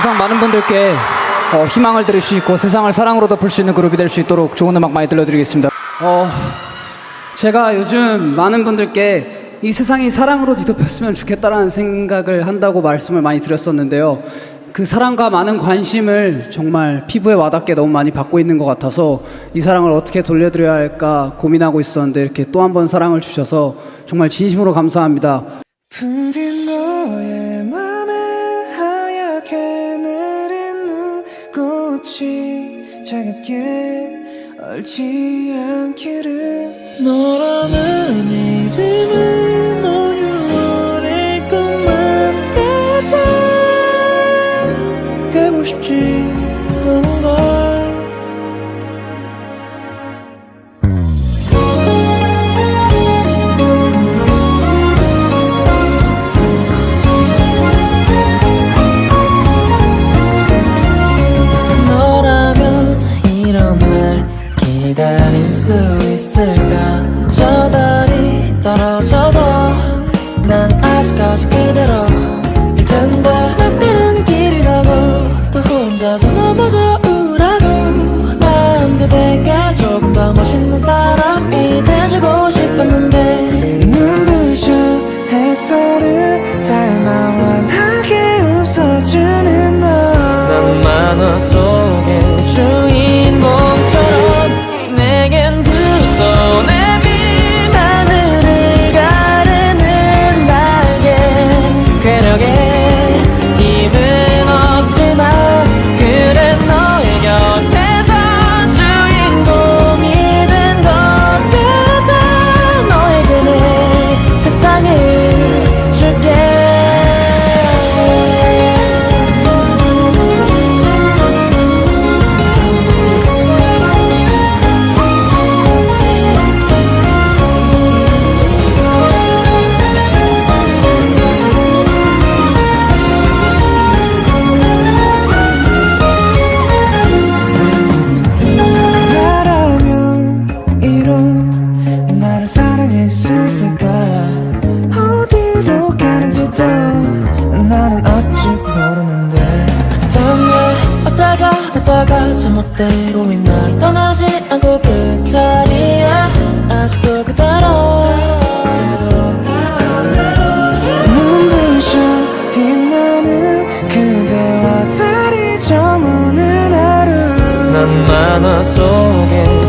항상 많은 분들께 어, 희망을 드릴 수 있고 세상을 사랑으로 덮을 수 있는 그룹이 될 수 있도록 좋은 음악 많이 들려드리겠습니다. 어, 제가 요즘 많은 분들께 이 세상이 사랑으로 뒤덮였으면 좋겠다라는 생각을 한다고 말씀을 많이 드렸었는데요. 그 사랑과 많은 관심을 정말 피부에 와닿게 너무 많이 받고 있는 것 같아서 이 사랑을 어떻게 돌려드려야 할까 고민하고 있었는데 이렇게 또 한 번 사랑을 주셔서 정말 진심으로 감사합니다. 차갑게 얼지 않기를. 너라는 이름은 기다릴 수 있을까? 저달이 떨어져도 난 아직까지 그대로 일 텐데 막다른 길이라고 또 혼자서 넘어져 우라고 난 그대에게 조금 더 멋있는 사람이 돼주고 싶었는데 눈부셔 햇살을 닮아 환하게 웃어주는 너난 만화 속 갔다가 제멋대로인 날 떠나지 않고 그 자리에 아직도 그대로 눈부셔 빛나는 그대와 달이 저무는 하루 난 만화 속